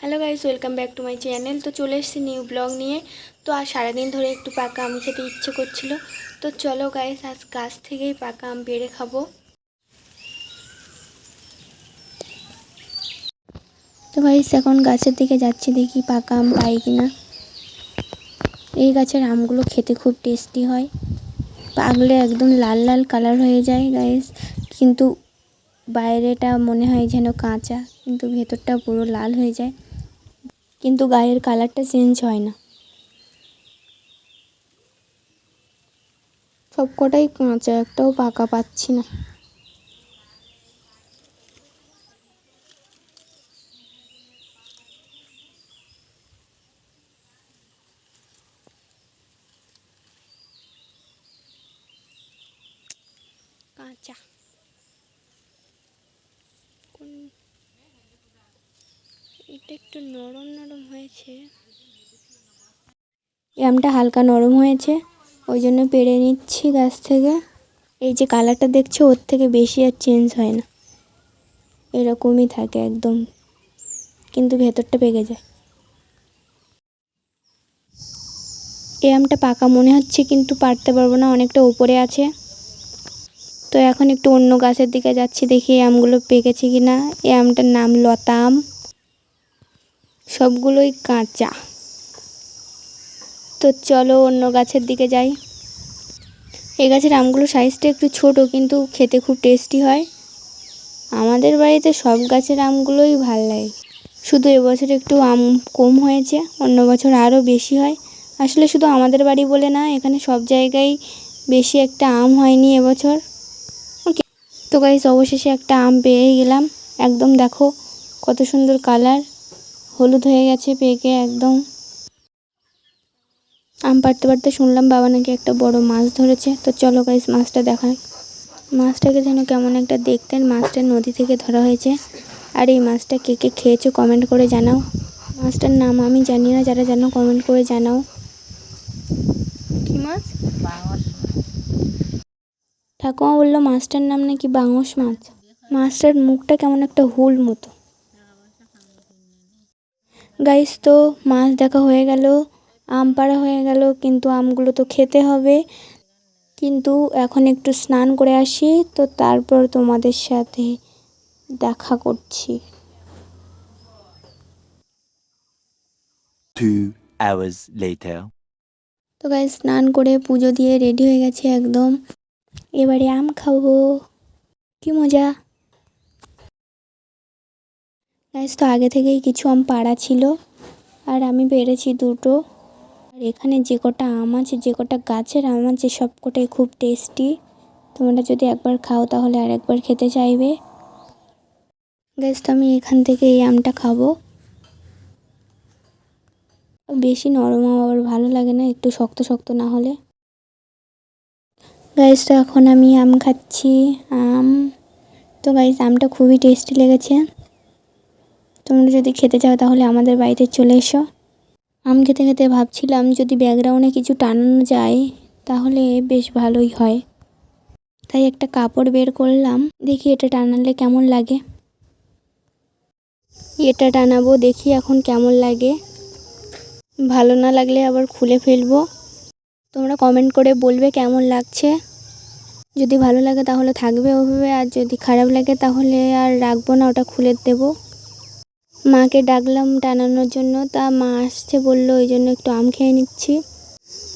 Hello guys welcome back to my channel তো চলে এসেছি নিউ ব্লগ নিয়ে। তো আর সারাদিন ধরে একটু পাকা আম খেতে ইচ্ছে করছিল। তো চলো গাইস আজ গাছ থেকেই পাকা আম পেড়ে খাব। তো গাইস এখন গাছের দিকে যাচ্ছি, দেখি পাকা আম পাই কিনা। এই গাছের আমগুলো খেতে খুব টেস্টি হয়। পাকলে একদম লাল লাল কালার হয়ে যায় গাইস কিন্তু বাইরেটা মনে হয় যেন কাঁচা, কিন্তু ভেতরটা পুরো লাল হয়ে যায়। কিন্তু গায়ের কালারটা চেঞ্জ হয় না। সব কটাই কাঁচা একটাও পাকা পাচ্ছি না। কাঁচা। এটা একটু নরম নরম হয়েছে। আমটা হালকা নরম হয়েছে, ওই জন্য পেড়ে নিচ্ছি গাছ থেকে। এই যে কালারটা দেখছ, ওর থেকে বেশি আর চেঞ্জ হয় না। এরকমই থাকে একদম, কিন্তু ভেতরটা পেকে যায়। এই আমটা পাকা মনে হচ্ছে, কিন্তু পারতে পারব না, অনেকটা উপরে আছে। তো এখন একটু অন্য গাছের দিকে যাচ্ছি, দেখি এই আমগুলো পেকেছে কি না এই আমটার নাম লতা আম। সবগুলোই কাঁচা। তো চলো অন্য গাছের দিকে যাই। এই গাছের আমগুলো সাইজটা একটু ছোট, কিন্তু খেতে খুব টেস্টি হয়। আমাদের বাড়িতে সব গাছের আমগুলোই ভালো লাগে। শুধু এবছর একটু আম কম হয়েছে, অন্য বছর আরও বেশি হয়। আসলে শুধু আমাদের বাড়ি বলে না, এখানে সব জায়গায় বেশি একটা আম হয়নি এবছর। ওকে, তো গাইস অবশেষে একটা আম পেয়ে গেলাম। একদম দেখো কত সুন্দর কালার হলুদ হয়ে গেছে পেকে একদম। আম পাড়তে পারতে শুনলাম বাবা নাকি একটা বড় মাছ ধরেছে। তো চলো গাইস মাছটা দেখায় মাছটাকে যেন কেমন একটা দেখতেন মাছটা নদী থেকে ধরা হয়েছে। আর এই মাছটা কে কে খেয়েছো কমেন্ট করে জানাও। মাছটার নাম আমি জানি না যারা জানো কমেন্ট করে জানাও। কি মাছ? ঠাকুমা বলল মাছটার নাম নাকি বাংস মাছ। মাছটার মুখটা কেমন একটা হুল মতো। গাইস তো মাছ দেখা হয়ে গেল আম পাড়া হয়ে গেল কিন্তু আমগুলো তো খেতে হবে। কিন্তু এখন একটু স্নান করে আসি তো তারপর তোমাদের সাথে দেখা করছি. তো গাই স্নান করে পুজো দিয়ে রেডি হয়ে গেছে একদম। এবারে আম খাব। কি মজা। গাইস তো আগে থেকেই কিছু আম পাড়া ছিল, আর আমি পেরেছি দুটো। আর এখানে যে কটা আম আছে, যে কটা গাছের আম আছে, সব কটাই খুব টেস্টি তোমরা যদি একবার খাও, তাহলে আর একবার খেতে চাইবে। গাইস তো আমি এখান থেকে এই আমটা খাব। বেশি নরম আবার ভালো লাগে না, একটু শক্ত শক্ত না হলে। গাইস তো এখন আমি আম খাচ্ছি, আম। তো গাইস আমটা খুবই টেস্টি লেগেছে। তোমরা যদি খেতে চাও তাহলে আমাদের বাড়িতে চলে এসো। আম খেতে খেতে ভাবছিলাম যদি ব্যাকগ্রাউন্ডে কিছু টানানো যায়, তাহলে বেশ ভালোই হয়। তাই একটা কাপড় বের করলাম, দেখি এটা টানালে কেমন লাগে। এটা টানাবো, দেখি এখন কেমন লাগে। ভালো না লাগলে আবার খুলে ফেলব। তোমরা কমেন্ট করে বলবে কেমন লাগছে। যদি ভালো লাগে তাহলে থাকবে ওভাবে, আর যদি খারাপ লাগে তাহলে আর রাখব না, ওটা খুলে দেব। মাকে ডাকলাম টানানোর জন্য, তা মা আসছে বলল, ওই জন্য একটু আম খেয়ে নিচ্ছি।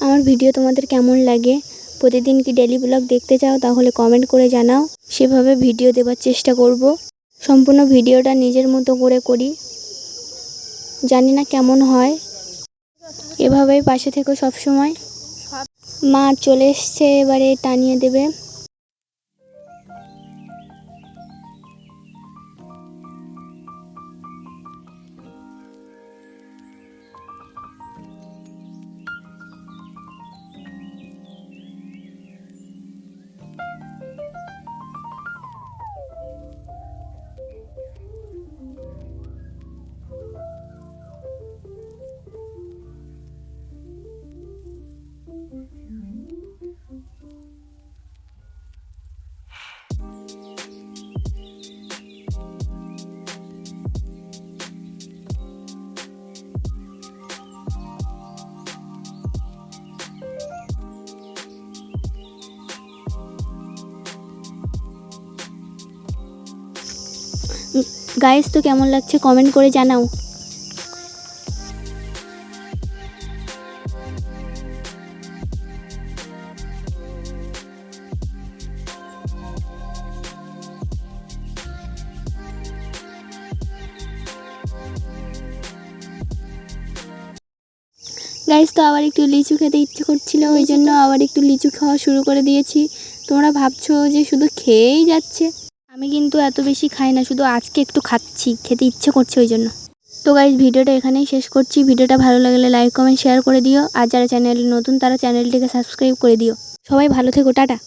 আমার ভিডিও তোমাদের কেমন লাগে? প্রতিদিন কি ডেলি ব্লগ দেখতে চাও? তাহলে কমেন্ট করে জানাও। সেভাবে ভিডিও দেওয়ার চেষ্টা করব। সম্পূর্ণ ভিডিওটা নিজের মতো করে করি। জানি না কেমন হয়। এভাবেই পাশে থেকো সব সময় মা চলে এসছে, এবারে টানিয়ে দেবে। গাইস তো কেমন লাগছে কমেন্ট করে জানাও। গাইস তো আবার একটু লিচু খেতে ইচ্ছে করছিল ওই জন্য আবার একটু লিচু খাওয়া শুরু করে দিয়েছি। তোমরা ভাবছ যে শুধু খেয়েই যাচ্ছে। আমি কিন্তু এত বেশি খাই না, শুধু আজকে একটু খাচ্ছি, খেতে ইচ্ছে করছে ওই জন্য। তো গাইজ ভিডিওটা এখানেই শেষ করছি। ভিডিওটা ভালো লাগলে লাইক কমেন্ট শেয়ার করে দিও। আর যারা চ্যানেল নতুন, তারা চ্যানেলটিকে সাবস্ক্রাইব করে দিও। সবাই ভালো থেকো, টাটা।